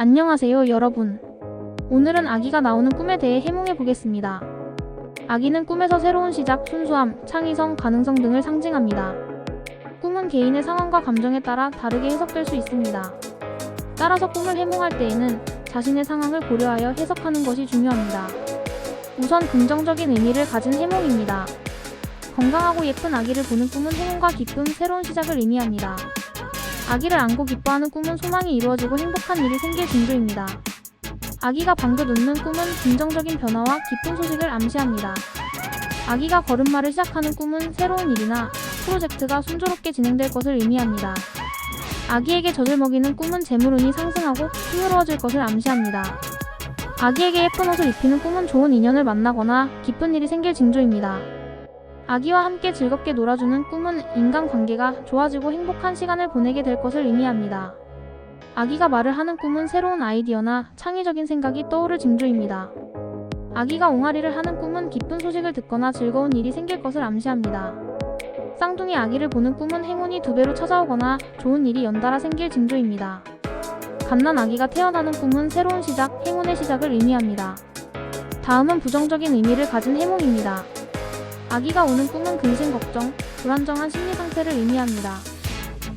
안녕하세요, 여러분. 오늘은 아기가 나오는 꿈에 대해 해몽해 보겠습니다. 아기는 꿈에서 새로운 시작, 순수함, 창의성, 가능성 등을 상징합니다. 꿈은 개인의 상황과 감정에 따라 다르게 해석될 수 있습니다. 따라서 꿈을 해몽할 때에는 자신의 상황을 고려하여 해석하는 것이 중요합니다. 우선 긍정적인 의미를 가진 해몽입니다. 건강하고 예쁜 아기를 보는 꿈은 행운과 기쁨, 새로운 시작을 의미합니다. 아기를 안고 기뻐하는 꿈은 소망이 이루어지고 행복한 일이 생길 징조입니다. 아기가 방긋 웃는 꿈은 긍정적인 변화와 기쁜 소식을 암시합니다. 아기가 걸음마를 시작하는 꿈은 새로운 일이나 프로젝트가 순조롭게 진행될 것을 의미합니다. 아기에게 젖을 먹이는 꿈은 재물운이 상승하고 풍요로워질 것을 암시합니다. 아기에게 예쁜 옷을 입히는 꿈은 좋은 인연을 만나거나 기쁜 일이 생길 징조입니다. 아기와 함께 즐겁게 놀아주는 꿈은 인간관계가 좋아지고 행복한 시간을 보내게 될 것을 의미합니다. 아기가 말을 하는 꿈은 새로운 아이디어나 창의적인 생각이 떠오를 징조입니다. 아기가 옹알이를 하는 꿈은 기쁜 소식을 듣거나 즐거운 일이 생길 것을 암시합니다. 쌍둥이 아기를 보는 꿈은 행운이 두 배로 찾아오거나 좋은 일이 연달아 생길 징조입니다. 갓난 아기가 태어나는 꿈은 새로운 시작, 행운의 시작을 의미합니다. 다음은 부정적인 의미를 가진 해몽입니다. 아기가 우는 꿈은 근심 걱정, 불안정한 심리 상태를 의미합니다.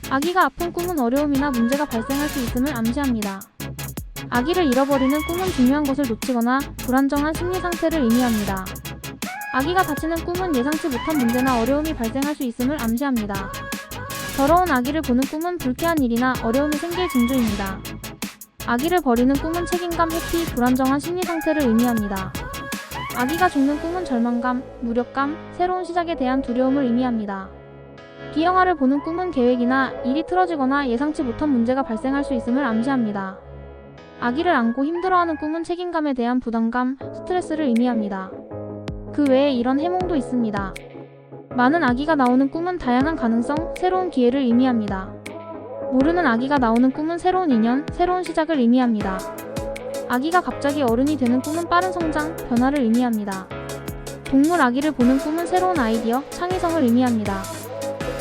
아기가 아픈 꿈은 어려움이나 문제가 발생할 수 있음을 암시합니다. 아기를 잃어버리는 꿈은 중요한 것을 놓치거나 불안정한 심리 상태를 의미합니다. 아기가 다치는 꿈은 예상치 못한 문제나 어려움이 발생할 수 있음을 암시합니다. 더러운 아기를 보는 꿈은 불쾌한 일이나 어려움이 생길 징조입니다. 아기를 버리는 꿈은 책임감, 회피, 불안정한 심리 상태를 의미합니다. 아기가 죽는 꿈은 절망감, 무력감, 새로운 시작에 대한 두려움을 의미합니다. 기영아를 보는 꿈은 계획이나 일이 틀어지거나 예상치 못한 문제가 발생할 수 있음을 암시합니다. 아기를 안고 힘들어하는 꿈은 책임감에 대한 부담감, 스트레스를 의미합니다. 그 외에 이런 해몽도 있습니다. 많은 아기가 나오는 꿈은 다양한 가능성, 새로운 기회를 의미합니다. 모르는 아기가 나오는 꿈은 새로운 인연, 새로운 시작을 의미합니다. 아기가 갑자기 어른이 되는 꿈은 빠른 성장, 변화를 의미합니다. 동물 아기를 보는 꿈은 새로운 아이디어, 창의성을 의미합니다.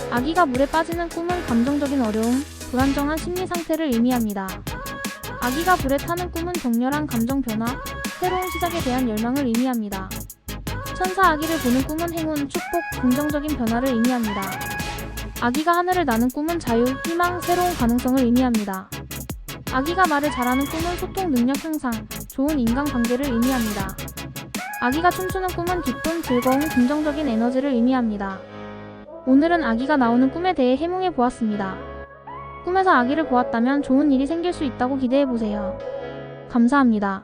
아기가 물에 빠지는 꿈은 감정적인 어려움, 불안정한 심리 상태를 의미합니다. 아기가 불에 타는 꿈은 격렬한 감정 변화, 새로운 시작에 대한 열망을 의미합니다. 천사 아기를 보는 꿈은 행운, 축복, 긍정적인 변화를 의미합니다. 아기가 하늘을 나는 꿈은 자유, 희망, 새로운 가능성을 의미합니다. 아기가 말을 잘하는 꿈은 소통 능력 향상, 좋은 인간관계를 의미합니다. 아기가 춤추는 꿈은 기쁨, 즐거움, 긍정적인 에너지를 의미합니다. 오늘은 아기가 나오는 꿈에 대해 해몽해 보았습니다. 꿈에서 아기를 보았다면 좋은 일이 생길 수 있다고 기대해 보세요. 감사합니다.